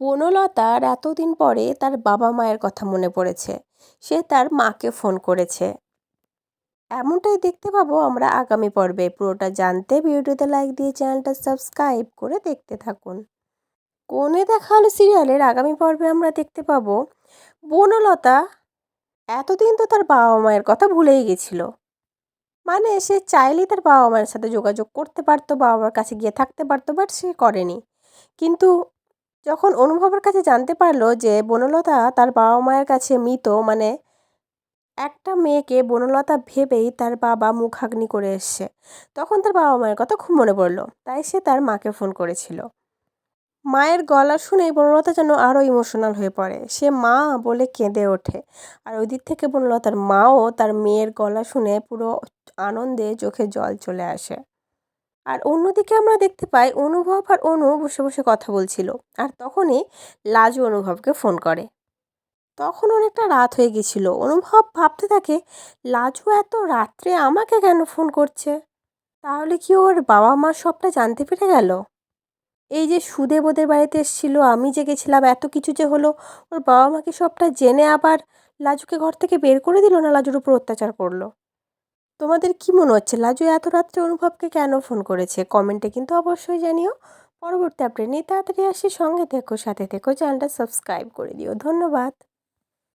বনলতার এতদিন পরে তার বাবা মায়ের কথা মনে পড়েছে। সে তার মাকে ফোন করেছে। এমনটাই দেখতে পাবো আমরা আগামী পর্বে। পুরোটা জানতে ভিডিওতে লাইক দিয়ে চ্যানেলটা সাবস্ক্রাইব করে দেখতে থাকুন। কোণে দেখা হলো সিরিয়ালের আগামী পর্বে আমরা দেখতে পাবো, বনলতা এতদিন তো তার বাবা মায়ের কথা ভুলেই গেছিল। মানে সে চাইলেই তার বাবা মায়ের সাথে যোগাযোগ করতে পারতো, বাবা মার কাছে গিয়ে থাকতে পারতো বাট সে করেনি। কিন্তু যখন অনুভবের কাছে জানতে পারল যে বনলতা তার বাবা মায়ের কাছে মৃত মানে একটা মেয়েকে বনলতা ভেবেই তার বাবা মুখাগ্নি করে এসছে। তখন তার বাবা মায়ের কথা খুব মনে পড়ল। তাই সে তার মাকে ফোন করেছিল। মায়ের গলা শুনেই বনলতা যেন আরও ইমোশনাল হয়ে পড়ে। সে মা বলে কেঁদে ওঠে। আর ওই দিক থেকে বনলতার মাও তার মেয়ের গলা শুনে পুরো আনন্দে চোখে জল চলে আসে। আর অন্যদিকে আমরা দেখতে পাই অনুভব আর অনু বসে বসে কথা বলছিল। আর তখনই লাজু অনুভবকে ফোন করে। তখন অনেকটা রাত হয়ে গেছিল। অনুভব ভাবতে থাকে, লাজু এত রাত্রে আমাকে কেন ফোন করছে? তাহলে কি ওর বাবা মা সবটা জানতে পেরে গেল? এই যে সুদেব ওদের বাড়িতে এসেছিল, আমি যে গেছিলাম, এত কিছু যে হলো, ওর বাবা মাকে সবটা জেনে আবার লাজুকে ঘর থেকে বের করে দিল না লাজুর উপর অত্যাচার করল? তোমাদের কি মনে হচ্ছে? লাজু এত রাত্রে অনুভবকে কেন ফোন করেছে? কমেন্টে কিন্তু অবশ্যই জানিও। পরবর্তী আপডেট নিয়ে তাড়াতাড়ি আসি। সঙ্গে থেকো, সাথে থেকো চ্যানেলটা সাবস্ক্রাইব করে দিও। ধন্যবাদ।